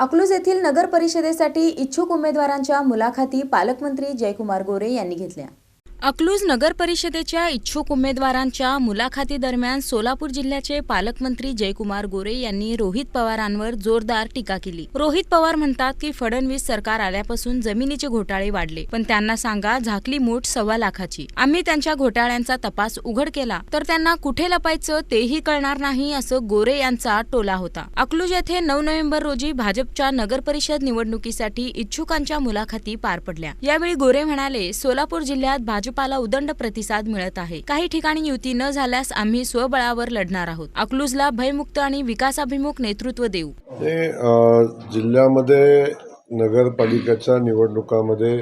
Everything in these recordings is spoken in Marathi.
अकलूज येथील नगर परिषदेसाठी इच्छुक उमेदवारांच्या मुलाखती पालकमंत्री जयकुमार गोरे यांनी घेतल्या. अकलूज नगर परिषदेच्या इच्छुक उमेदवारांच्या मुलाखतीदरम्यान सोलापूर जिल्ह्याचे पालकमंत्री जयकुमार गोरे यांनी रोहित पवारांवर जोरदार टीका केली. रोहित पवार म्हणतात की फडणवीस सरकार आल्यापासून जमिनीचे घोटाळे वाढले. पण त्यांना सांगा झाकली मूठ सव्वा लाखाची. आम्ही त्यांच्या घोटाळ्यांचा तपास उघड केला. तर त्यांना कुठे लपायचं तेही कळणार नाही असं गोरे यांचा टोला होता. अकलूज येथे नऊ नोव्हेंबर रोजी भाजपच्या नगर परिषद निवडणुकीसाठी इच्छुकांच्या मुलाखती पार पडल्या. यावेळी गोरे म्हणाले सोलापूर जिल्ह्यात भाजप भाजपाला उदंड प्रतिसाद मिळत आहे. काही ठिकाणी युती न झाल्यास आम्ही स्वबळावर लढणार आहोत. अकलूजला भयमुक्त आणि विकासाभिमुख नेतृत्व देऊ. जिल्ह्यामध्ये नगरपालिकेच्या निवडणुकामध्ये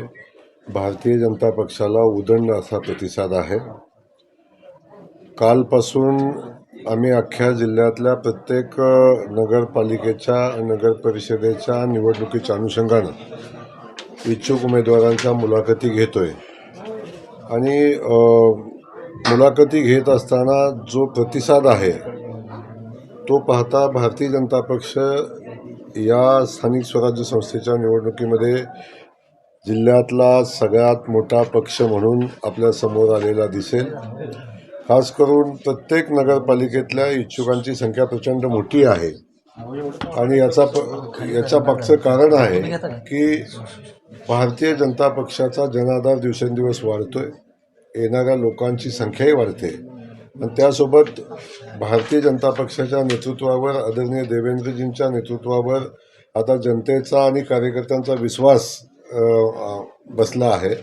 भारतीय जनता पक्षाला उदंड असा प्रतिसाद आहे. कालपासून आम्ही अख्ख्या जिल्ह्यातल्या प्रत्येक नगरपालिकेच्या नगर परिषदेच्या निवडणुकीच्या अनुषंगानं इच्छुक उमेदवारांच्या मुलाखती घेतोय. आणि मुलाखती घेत असताना जो प्रतिसाद आहे तो पाहता भारतीय जनता पक्ष या स्थानिक स्वराज्य संस्थेच्या निवडणुकीमध्ये जिल्ह्यातला सगळ्यात मोठा पक्ष म्हणून आपल्यासमोर आलेला दिसेल. खास करून प्रत्येक नगरपालिकेतल्या इच्छुकांची संख्या प्रचंड मोठी आहे. आणि याचा प याच्या मागचं कारण आहे की भारतीय जनता पक्षाचा जनाधार दिवसेंदिवस वाढतोय. येणाऱ्या लोकांची संख्याही वाढते. आणि त्यासोबत भारतीय जनता पक्षाच्या नेतृत्वावर आदरणीय देवेंद्रजींच्या नेतृत्वावर आता जनतेचा आणि कार्यकर्त्यांचा विश्वास बसला आहे.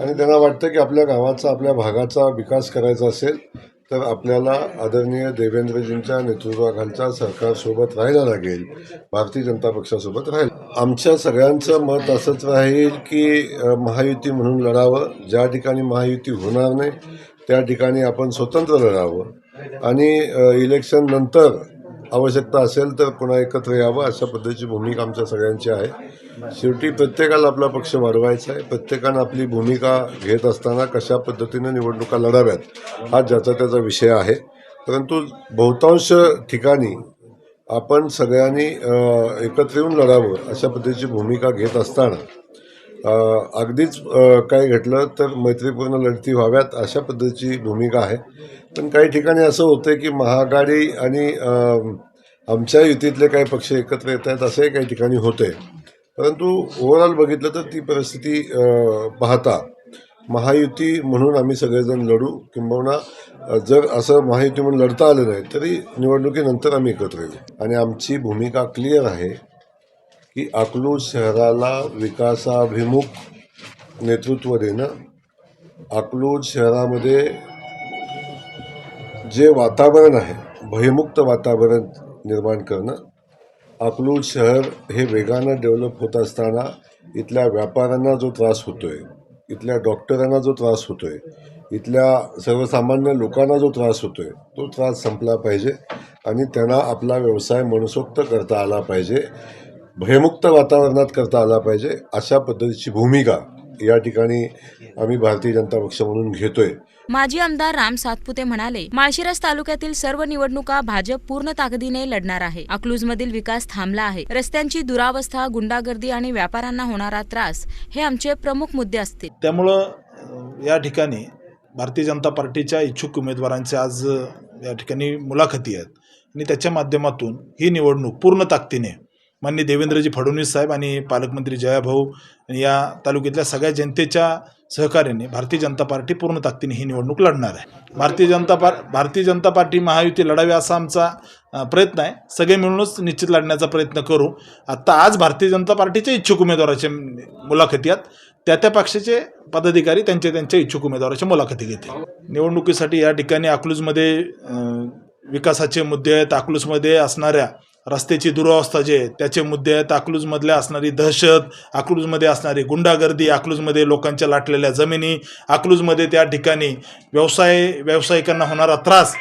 आणि त्यांना वाटतं की आपल्या गावाचा आपल्या भागाचा विकास करायचा असेल तर आपल्याला आदरणीय देवेंद्रजींच्या नेतृत्वाखालच्या सरकारसोबत राहायला लागेल भारतीय जनता पक्षासोबत राहील आमच्या सगळ्यांचं मत असंच राहील की महायुती म्हणून लढावं. ज्या ठिकाणी महायुती होणार नाही त्या ठिकाणी आपण स्वतंत्र लढावं. आणि इलेक्शननंतर इलेक्शन नंतर आवश्यकता असेल तर पुन्हा एकत्र यावं अशा पद्धतीची भूमिका आमच्या सगळ्यांची आहे. शेवटी प्रत्येकाला आपला पक्ष वाढवायचा आहे. प्रत्येकानं आपली भूमिका घेत असताना कशा पद्धतीनं निवडणुका लढाव्यात हा ज्याचा त्याचा विषय आहे. परंतु बहुतांश ठिकाणी आपण सगळ्यांनी एकत्र येऊन लढावं अशा पद्धतीची भूमिका घेत असताना अगदीच काय घडलं तर मैत्रीपूर्ण लढती व्हाव्यात अशा पद्धतीची भूमिका आहे. पण काही ठिकाणी असं होतं की महाआघाडी आणि आमच्या युतीतले काही पक्ष एकत्र येत आहेत असंही काही ठिकाणी होते परंतु ओव्हरऑल बघितलं तर ती परिस्थिती पाहता महायुती म्हणून आम्ही सगळेजण लढू किंबहुना जर असं महायुती म्हणून लढता आलं नाही तरी निवडणुकीनंतर आम्ही एकत्र येऊ. आणि आमची भूमिका क्लिअर आहे. की अकलूज शहराला विकासाभिमुख नेतृत्व देणं अकलूज शहरामध्ये जे वातावरण आहे भयमुक्त वातावरण निर्माण करणं अकलूज शहर हे वेगानं डेव्हलप होत असताना इथल्या व्यापाऱ्यांना जो त्रास होतो आहे इथल्या डॉक्टरांना जो त्रास होतो आहे इथल्या सर्वसामान्य लोकांना जो त्रास होतो आहे तो त्रास संपला पाहिजे आणि त्यांना आपला व्यवसाय मनसोक्त करता आला पाहिजे. भयमुक्त वातावरणात करता आला पाहिजे अशा पद्धतीची भूमिका या ठिकाणी आम्ही भारतीय जनता पक्ष म्हणून घेतोय. माजी आमदार राम सातपुते म्हणाले माळशिरस तालुक्यातील सर्व निवडणुका भाजप पूर्ण ताकदीने लढणार आहे. अकलूजमधील विकास थांबला आहे. रस्त्यांची दुरावस्था गुंडागर्दी आणि व्यापाऱ्यांना होणारा त्रास हे आमचे प्रमुख मुद्दे असतील. त्यामुळं या ठिकाणी भारतीय जनता पार्टीच्या इच्छुक उमेदवारांचे आज या ठिकाणी मुलाखती आहेत. आणि त्याच्या माध्यमातून ही निवडणूक पूर्ण ताकदीने माननीय देवेंद्रजी फडणवीस साहेब आणि पालकमंत्री जयाभाऊ या तालुक्यातल्या सगळ्या जनतेच्या सहकार्याने भारतीय जनता पार्टी पूर्ण ताकदीने ही निवडणूक लढणार आहे. भारतीय जनता पार भारतीय जनता पार्टी महायुती लढावी असा आमचा प्रयत्न आहे. सगळे मिळूनच निश्चित लढण्याचा प्रयत्न करू. आत्ता आज भारतीय जनता पार्टीच्या इच्छुक उमेदवाराचे मुलाखती आहेत. त्या त्या पक्षाचे पदाधिकारी त्यांच्या त्यांच्या इच्छुक उमेदवाराच्या मुलाखती घेतील. निवडणुकीसाठी या ठिकाणी अकलूजमध्ये विकासाचे मुद्दे आहेत. अकलूजमध्ये असणाऱ्या रस्त्याची दुरावस्था जे त्याचे मुद्दे आहेत. अकलूजमधल्या असणारी दहशत अकलूजमध्ये असणारी गुंडागर्दी अकलूजमध्ये लोकांच्या लाटलेल्या जमिनी अकलूजमध्ये त्या ठिकाणी व्यवसाय व्यावसायिकांना होणारा त्रास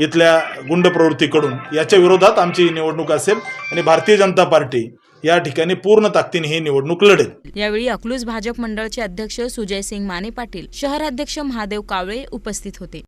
इथल्या गुंड प्रवृत्तीकडून. याच्या विरोधात आमची निवडणूक असेल आणि भारतीय जनता पार्टी या ठिकाणी पूर्ण ताकदीने ही निवडणूक लढेल. यावेळी अकलूज भाजप मंडळचे अध्यक्ष सुजय सिंग माने पाटील शहराध्यक्ष महादेव कावळे उपस्थित होते.